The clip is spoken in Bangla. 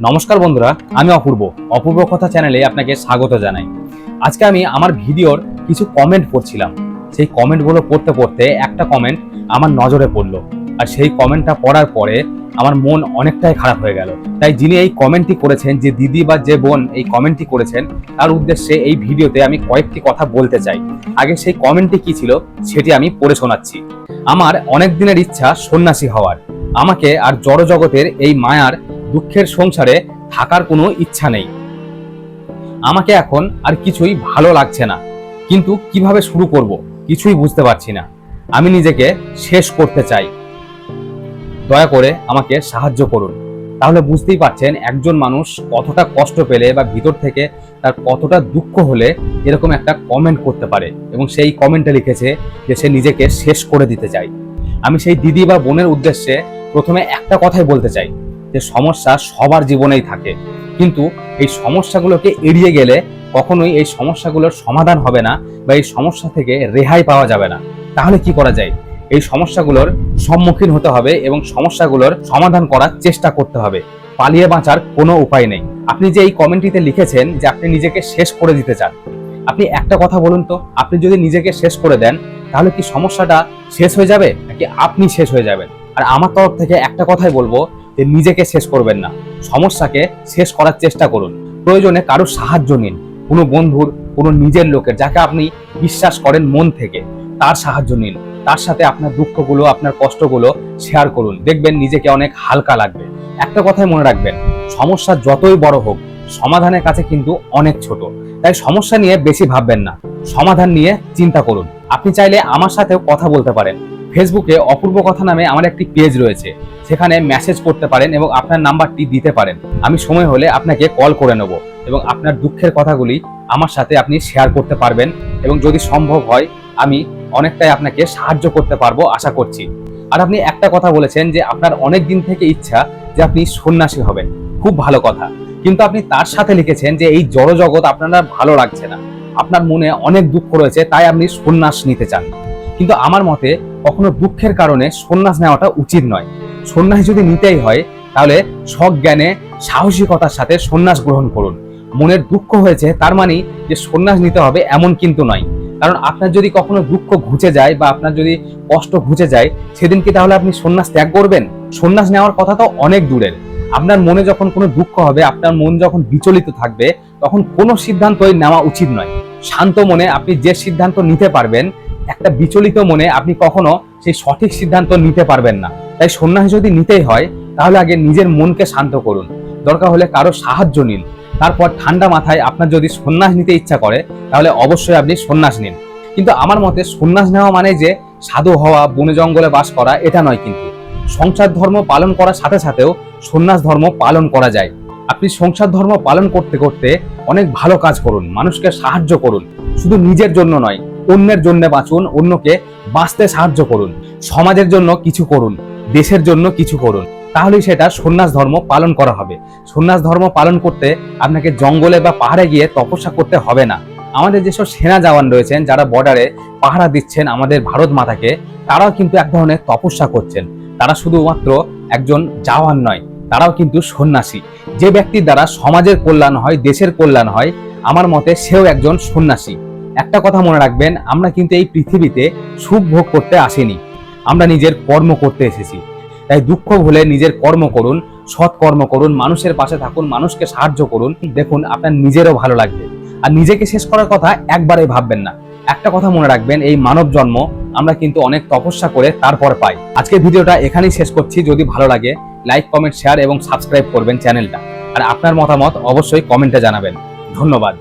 নমস্কার বন্ধুরা, আমি অপূর্ব। অপূর্ব কথা চ্যানেলে আপনাকে স্বাগত জানাই। আজকে আমি আমার ভিডিওর কিছু কমেন্ট পড়ছিলাম। সেই কমেন্টগুলো পড়তে পড়তে একটা কমেন্ট আমার নজরে পড়ল। আর সেই কমেন্টটা পড়ার পরে আমার মন অনেকটাই খারাপ হয়ে গেল। তাই যিনি এই কমেন্টটি করেছেন, যে দিদি বা যে বোন এই কমেন্টটি করেছেন, তার উদ্দেশ্যে এই ভিডিওতে আমি কয়েকটি কথা বলতে চাই। আগে সেই কমেন্টটি কি ছিল, সেটি আমি পড়ে শোনাচ্ছি। আমার অনেক দিনের ইচ্ছা সন্ন্যাসী হওয়ার। আমাকে আর জড়জগতের এই মায়ার দুঃখের সংসারে থাকার কোনো ইচ্ছা নেই। আমাকে এখন আর কিছুই ভালো লাগছে না। কিন্তু কীভাবে শুরু করব কিছুই বুঝতে পারছি না। আমি নিজেকে শেষ করতে চাই। দয়া করে আমাকে সাহায্য করুন। তাহলে বুঝতেই পারছেন একজন মানুষ কতটা কষ্ট পেলে বা ভিতর থেকে তার কতটা দুঃখ হলে এরকম একটা কমেন্ট করতে পারে এবং সেই কমেন্টে লিখেছে যে সে নিজেকে শেষ করে দিতে চায় আমি সেই দিদি বা বোনের উদ্দেশ্যে প্রথমে একটা কথাই বলতে চাই। যে সমস্যা সবার জীবনেই থাকে। কিন্তু এই সমস্যাগুলোকে এড়িয়ে গেলে কখনোই এই সমস্যাগুলোর সমাধান হবে না বা এই সমস্যা থেকে রেহাই পাওয়া যাবে না। তাহলে কি করা যায়? এই সমস্যাগুলোর সম্মুখীন হতে হবে এবং সমস্যাগুলোর সমাধান করার চেষ্টা করতে হবে। পালিয়ে বাঁচার কোনো উপায় নেই। আপনি যে এই কমেন্টটিতে লিখেছেন যে আপনি নিজেকে শেষ করে দিতে চান, আপনি একটা কথা বলুন তো, আপনি যদি নিজেকে শেষ করে দেন, তাহলে কি সমস্যাটা শেষ হয়ে যাবে? নাকি আপনি শেষ হয়ে যাবেন? আর আমার তরফ থেকে একটা কথাই বলব যে নিজেকে শেষ করবেন না। সমস্যাকে শেষ করার চেষ্টা করুন। প্রয়োজনে কারোর সাহায্য নিন। কোনো বন্ধুর, কোনো নিজের লোকের যাকে আপনি বিশ্বাস করেন মন থেকে, তার সাহায্য নিন। তার সাথে আপনার দুঃখগুলো, আপনার কষ্টগুলো শেয়ার করুন। দেখবেন নিজেকে অনেক হালকা লাগবে। একটা কথাই মনে রাখবেন, সমস্যা যতই বড় হোক, সমাধানের কাছে কিন্তু অনেক ছোট। তাই সমস্যা নিয়ে বেশি ভাববেন না। সমাধান নিয়ে চিন্তা করুন। আপনি চাইলে আমার সাথেও কথা বলতে পারেন। ফেসবুকে অপূর্ব কথা নামে আমার একটি পেজ রয়েছে। সেখানে মেসেজ করতে পারেন এবং আপনার নাম্বারটি দিতে পারেন। আমি সময় হলে আপনাকে কল করে নেব এবং আপনার দুঃখের কথাগুলি আমার সাথে আপনি শেয়ার করতে পারবেন এবং যদি সম্ভব হয়, আমি অনেকটাই আপনাকে সাহায্য করতে পারব আশা করছি। আর আপনি একটা কথা বলেছেন যে আপনার অনেক দিন থেকে ইচ্ছা যে আপনি সন্ন্যাসী হবেন। খুব ভালো কথা। কিন্তু আপনি তার সাথে লিখেছেন যে এই জড় জগৎ আপনার ভালো লাগছে না। আপনার মনে অনেক দুঃখ রয়েছে, তাই আপনি সন্ন্যাস নিতে চান। কিন্তু আমার মতে কখনো দুঃখের কারণে সন্ন্যাস নেওয়াটা উচিত নয়। সন্ন্যাস যদি নিতেই হয়, তাহলে সজ্ঞানে, সাহসিকতার সাথে সন্ন্যাস গ্রহণ করুন। মনের দুঃখ হয়েছে, তার মানে যে সন্ন্যাস নিতে হবে এমন কিন্তু নয়। কারণ আপনার যদি কখনো দুঃখ ঘুচে যায় বা আপনার যদি কষ্ট ঘুচে যায়, সেদিন কি তাহলে আপনি সন্ন্যাস ত্যাগ করবেন? সন্ন্যাস নেওয়ার কথা তো অনেক দূরের। আপনার মনে যখন কোনো দুঃখ হবে, আপনার মন যখন বিচলিত থাকবে, তখন কোনো সিদ্ধান্তই নেওয়া উচিত নয়। শান্ত মনে আপনি যে সিদ্ধান্ত নিতে পারবেন একটা বিচলিত মনে আপনি কখনো সেই সঠিক সিদ্ধান্ত নিতে পারবেন না। তাই সন্ন্যাস যদি নিতেই হয়, তাহলে আগে নিজের মনকে শান্ত করুন। দরকার হলে কারও সাহায্য নিন। তারপর ঠান্ডা মাথায় আপনার যদি সন্ন্যাস নিতে ইচ্ছা করে, তাহলে অবশ্যই আপনি সন্ন্যাস নিন। কিন্তু আমার মতে সন্ন্যাস নেওয়া মানে যে সাধু হওয়া, বনে জঙ্গলে বাস করা, এটা নয় কিন্তু। সংসার ধর্ম পালন করার সাথে সাথেও সন্ন্যাস ধর্ম পালন করা যায়। আপনি সংসার ধর্ম পালন করতে করতে অনেক ভালো কাজ করুন, মানুষকে সাহায্য করুন। শুধু নিজের জন্য নয় অন্যের জন্য বাঁচুন, অন্যকে বাঁচতে সাহায্য করুন। সমাজের জন্য কিছু করুন, দেশের জন্য কিছু করুন। তাহলেই সেটা সন্ন্যাস ধর্ম পালন করা হবে। সন্ন্যাস ধর্ম পালন করতে আপনাকে জঙ্গলে বা পাহাড়ে গিয়ে তপস্যা করতে হবে না। আমাদের যেসব সেনা জওয়ান রয়েছেন, যারা বর্ডারে পাহারা দিচ্ছেন আমাদের ভারত মাতাকে, তারাও কিন্তু এক ধরনের তপস্যা করছেন। তারা শুধুমাত্র একজন জওয়ান নয়, তারাও কিন্তু সন্ন্যাসী। যে ব্যক্তির দ্বারা সমাজের কল্যাণ হয়, দেশের কল্যাণ হয়, আমার মতে সেও একজন সন্ন্যাসী। একটা কথা মনে রাখবেন, আমরা কিন্তু এই পৃথিবীতে সুখ ভোগ করতে আসিনি। আমরা নিজের কর্ম করতে এসেছি। তাই দুঃখ ভুলে নিজের কর্ম করুন, সৎ কর্ম করুন, মানুষের পাশে থাকুন, মানুষকে সাহায্য করুন। দেখুন, আপনার নিজেরও ভালো লাগবে। আর নিজেকে শেষ করার কথা একবারে ভাববেন না। একটা কথা মনে রাখবেন, এই মানব জন্ম আমরা কিন্তু অনেক তপস্যা করে তারপর পাই। আজকে ভিডিওটা এখানেই শেষ করছি। যদি ভালো লাগে, লাইক, কমেন্ট, শেয়ার এবং সাবস্ক্রাইব করবেন চ্যানেলটা। আর আপনার মতামত অবশ্যই কমেন্টে জানাবেন। ধন্যবাদ।